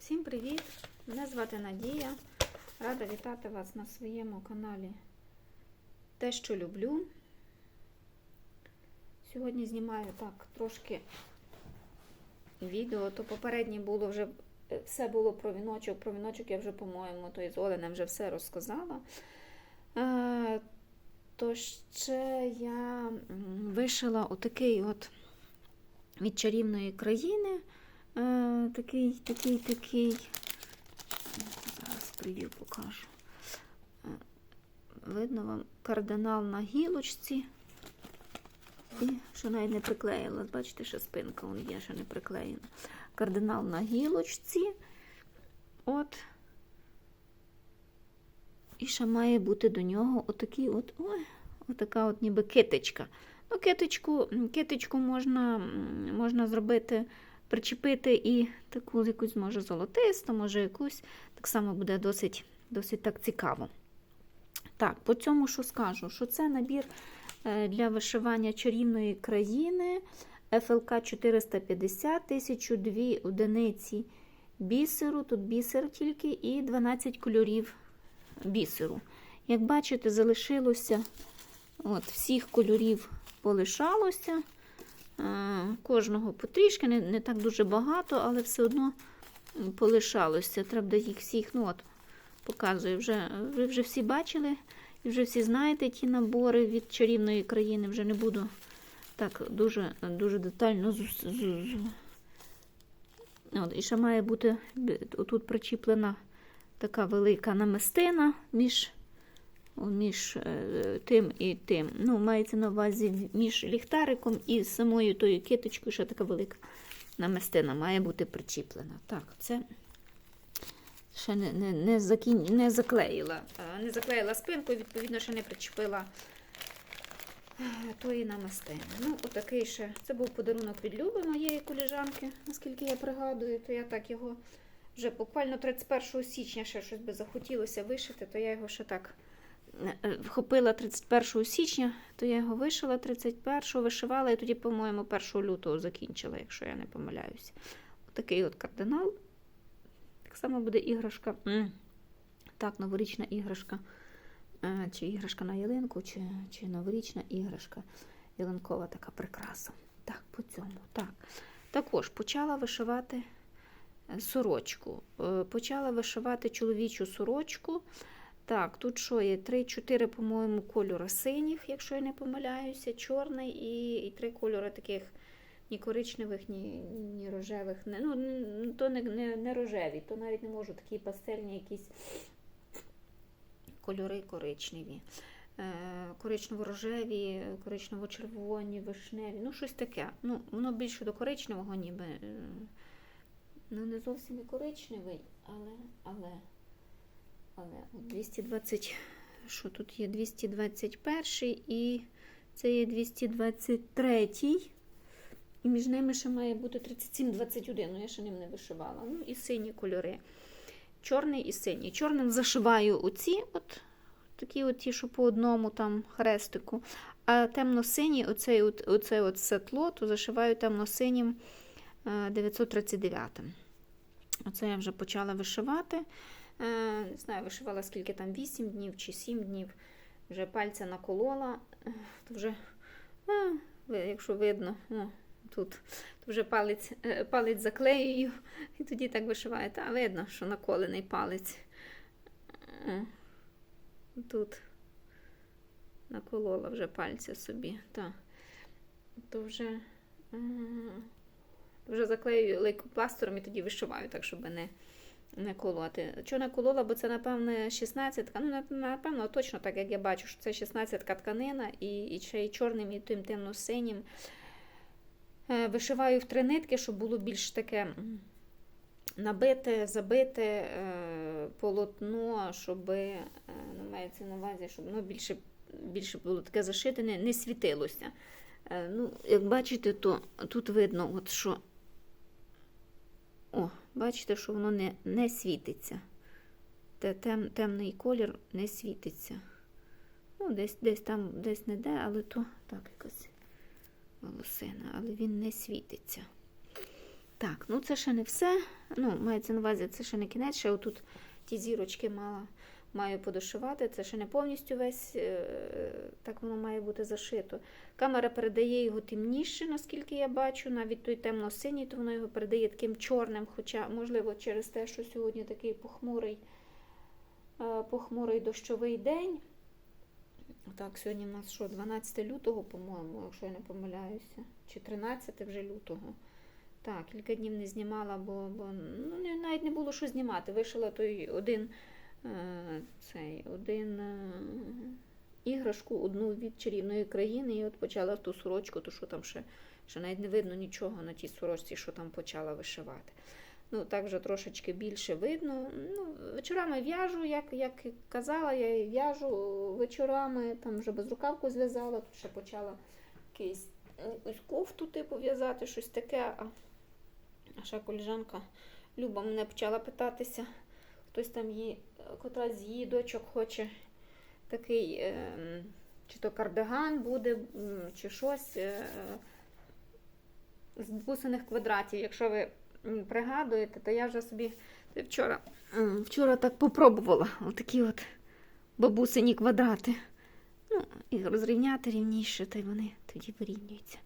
Всім привіт! Мене звати Надія. Рада вітати вас на своєму каналі Те, що люблю. Сьогодні знімаю так трошки відео, то попереднє було вже е, все було про віночок. Про віночок я вже, по-моєму, то із Оленем вже все розказала. Е, То ще я вишила отакий от від чарівної країни. Е, такий, такий, такий. Зараз прев'ю покажу. Е, Видно вам кардинал на гілочці. І що навіть не приклеїла. Бачите, що спинка вон є, що не приклеєна. Кардинал на гілочці. От. І ще має бути до нього отакий от, ой, отака от ніби китичка. Ну, китичку, китичку можна, можна зробити, причепити і таку якусь, може, золотисту, може якусь. Так само буде досить, досить так цікаво. Так, по цьому що скажу, що це набір е, для вишивання чарівної країни ФЛК 450, 1002 одиниці бісеру, тут бісер тільки, і 12 кольорів бісеру. Як бачите, залишилося от, всіх кольорів полишалося. Кожного потрішки, не, не так дуже багато, але все одно полишалося. Треба їх всіх, ну от, показую, вже, ви вже всі бачили і вже всі знаєте ті набори від чарівної країни. Вже не буду так дуже, дуже детально. От, і ще має бути отут причіплена така велика намистина між, між е, тим і тим. Ну, мається на увазі між ліхтариком і самою тою киточкою, ще така велика намистина має бути причіплена. Так, це ще не, не, не, закін... не заклеїла. е, Не заклеїла спинку, відповідно, ще не причепила е, тої намистини. Ну, отакий ще. Це був подарунок від Люби моєї коліжанки, наскільки я пригадую, то я так його вже буквально 31 січня ще щось би захотілося вишити, то я його ще так вхопила 31 січня, то я його вишила 31, вишивала і тоді, по-моєму, 1 лютого закінчила, якщо я не помиляюся. Отакий от кардинал. Так само буде іграшка. Так, новорічна іграшка. Е, Чи іграшка на ялинку, чи, чи новорічна іграшка. Ялинкова така прикраса. Так, по цьому. Так. Також почала вишивати е, сорочку. Е, Почала вишивати чоловічу сорочку. Так, тут що є? Три-чотири, по-моєму, кольори синіх, якщо я не помиляюся, чорний і, і три кольори таких ні коричневих, ні, ні рожевих. Не, ну, то не, не, не рожеві, то навіть не можу такі пастельні якісь кольори коричневі. Е, Коричнево-рожеві, коричнево-червоні, вишневі, ну щось таке. Ну, воно більше до коричневого, ніби. е, Ну, не зовсім і коричневий, але, але, 220, що тут є 221 і це є 223. І між ними ще має бути 37-21, ну я ще ним не вишивала. Ну і сині кольори. Чорний і синій. Чорним зашиваю оці, от такі от ті, що по одному там хрестику. А темно-синій, оцей от, оце от сетло, то зашиваю темно-синім е, 939. Оце я вже почала вишивати. Е, Не знаю, вишивала скільки там, 8 днів чи 7 днів. Вже пальця наколола. Е, То вже, е, якщо видно, тут то вже палець, палець заклеюю, і тоді так вишиваю. Та видно, що наколений палець. Тут наколола вже пальця собі. Та. То вже. вже заклею лейкопластером і тоді вишиваю, так, щоб не, не колоти. Чого не колола, бо це, напевне, 16 Ну, напевно, точно так, як я бачу, що це 16 тканина, і, і ще й чорним, і тим темно-синім. Е, Вишиваю в три нитки, щоб було більш таке набите, забите е, полотно, щоб е, ну, мається на увазі, щоб воно більше, більше було таке зашите, не, не світилося. Ну, як бачите, то тут видно, от що. Бачите, що воно не, не світиться. Те, тем, темний колір не світиться. Ну, десь, десь там, десь не де, але то так якась волосина, але він не світиться. Так, ну це ще не все. Ну, мається на увазі, це ще не кінець, ще отут ті зірочки мала, маю подошивати. Це ще не повністю весь, е, так воно має бути зашито. Камера передає його темніше, наскільки я бачу, навіть той темно-синій, то воно його передає таким чорним, хоча, можливо, через те, що сьогодні такий похмурий, е, похмурий дощовий день. Так, сьогодні в нас що, 12 лютого, по-моєму, якщо я не помиляюся, чи 13 вже лютого. Так, кілька днів не знімала, бо, бо ну, навіть не було що знімати. Вишила той один, цей, один е, іграшку, одну від чарівної країни, і от почала ту сорочку, то що там ще, ще навіть не видно нічого на тій сорочці, що там почала вишивати. Ну, так вже трошечки більше видно. Ну, вечорами в'яжу, як, як казала, я в'яжу вечорами, там вже безрукавку зв'язала, тут ще почала якийсь якусь кофту типу в'язати, щось таке. А ще коліжанка Люба мене почала питатися, хтось там її, котра з її дочок хоче такий, ем, чи то кардиган буде, чи щось е, з бусиних квадратів. Якщо ви пригадуєте, то я вже собі вчора, вчора так попробувала. Отакі от бабусині квадрати. Ну, і розрівняти рівніше, та й вони тоді вирівнюються.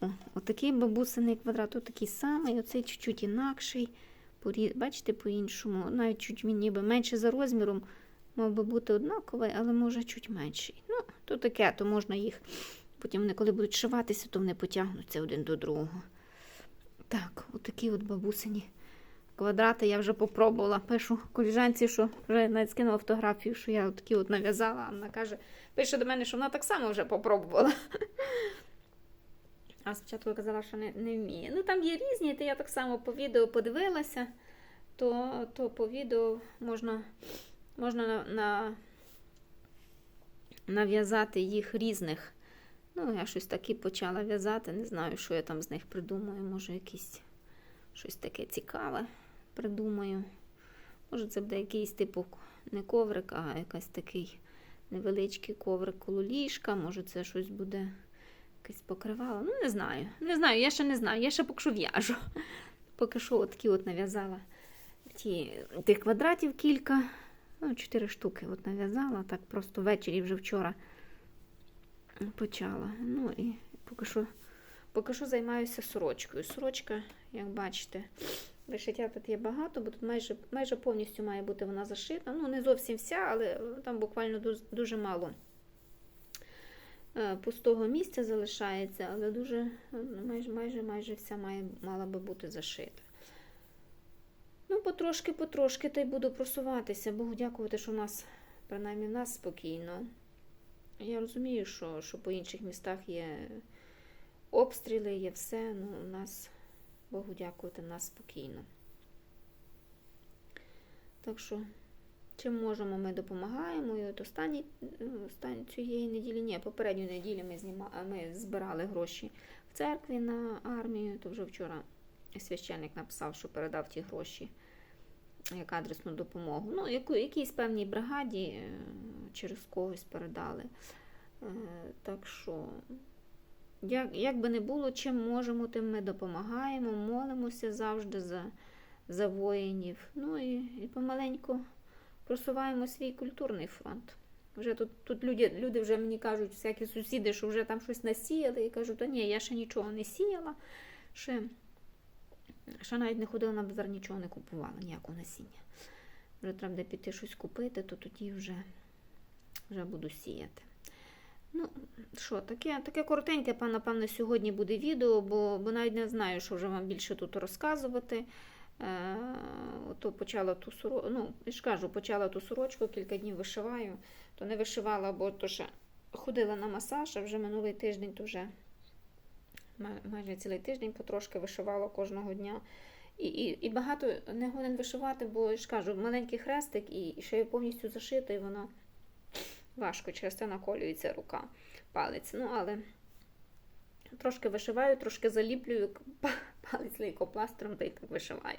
О, отакий бабусиний квадрат, отакий самий, оцей чуть-чуть інакший. Бачите, по-іншому. Навіть чуть він ніби менше за розміром, мав би бути однаковий, але може чуть менший. Ну, то таке, то можна їх. Потім вони, коли будуть шиватися, то вони потягнуться один до другого. Так, отакі от бабусині квадрати я вже попробувала. Пишу коліжанці, що вже навіть скинула фотографію, що я такі от нав'язала. Вона каже, пише до мене, що вона так само вже попробувала. А спочатку казала, що не, не вміє. Ну там є різні, то я так само по відео подивилася, то, то по відео можна, можна на, на, нав'язати їх різних. Ну, я щось таке почала в'язати. Не знаю, що я там з них придумаю. Може, якісь щось таке цікаве придумаю. Може, це буде якийсь типу не коврик, а якийсь такий невеличкий коврик коло ліжка. Може, це щось буде якесь покривало. Ну, не знаю. Не знаю, я ще не знаю. Я ще поки що в'яжу. Поки що от от нав'язала ті, тих квадратів кілька. Ну, чотири штуки от нав'язала. Так просто ввечері вже вчора почала. Ну і поки що, поки що займаюся сорочкою. Сорочка, як бачите, вишиття тут є багато, бо тут майже, майже повністю має бути вона зашита. Ну, не зовсім вся, але там буквально дуже, дуже мало пустого місця залишається, але дуже е, майже, майже, майже вся має, мала би бути зашита. Ну, потрошки, потрошки, та й буду просуватися. Богу дякувати, що в нас, принаймні, в нас спокійно. Я розумію, що, що по інших містах є обстріли, є все. Ну, у нас, Богу дякувати, в нас спокійно. Так що, чим можемо, ми допомагаємо. І от останні, останні цієї неділі, ні, попередню неділю ми, зніма, ми збирали гроші в церкві на армію. То вже вчора священник написав, що передав ті гроші як адресну допомогу. Ну, яку, якійсь певній бригаді е, через когось передали. Е, Так що, як, як би не було, чим можемо, тим ми допомагаємо, молимося завжди за, за воїнів. Ну і, і помаленьку просуваємо свій культурний фронт. Вже тут, тут люди, люди вже мені кажуть, всякі сусіди, що вже там щось насіяли. І кажу, та ні, я ще нічого не сіяла. Ще, ще навіть не ходила на базар, нічого не купувала, ніякого насіння. Вже треба буде піти щось купити, то тоді вже, вже буду сіяти. Ну, що, таке, таке коротеньке, напевно, сьогодні буде відео, бо, бо навіть не знаю, що вже вам більше тут розказувати. Е, то почала ту сорочку, ну, я ж кажу, почала ту сорочку, кілька днів вишиваю, то не вишивала, бо то ще ходила на масаж, а вже минулий тиждень, то вже майже цілий тиждень потрошки вишивала кожного дня. І, і, і багато не годен вишивати, бо я ж кажу, маленький хрестик, і, ще й повністю зашито, і воно важко, через це наколюється рука, палець. Ну, але трошки вишиваю, трошки заліплюю палець лейкопластером та й так вишиваю.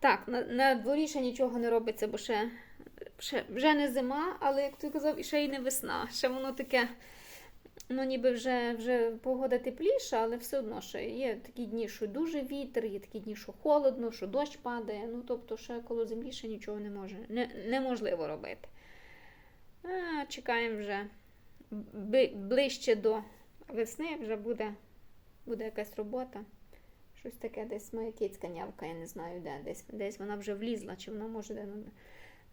Так, на, на дворі ще нічого не робиться, бо ще, ще вже не зима, але як ти казав, ще й не весна. Ще воно таке Ну, ніби вже, вже погода тепліша, але все одно ще є такі дні, що дуже вітер, є такі дні, що холодно, що дощ падає. Ну, тобто, ще коло землі ще нічого не може, не, неможливо робити. А, чекаємо вже ближче до весни, вже буде, буде якась робота. Щось таке десь моя кицька нявка, я не знаю де. Десь, десь вона вже влізла, чи вона може де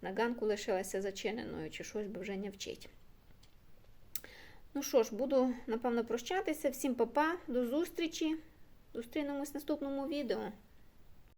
на ганку лишилася зачиненою, чи щось би вже не вчить. Ну що ж, буду напевно прощатися. Всім па-па, до зустрічі. Зустрінемось в наступному відео.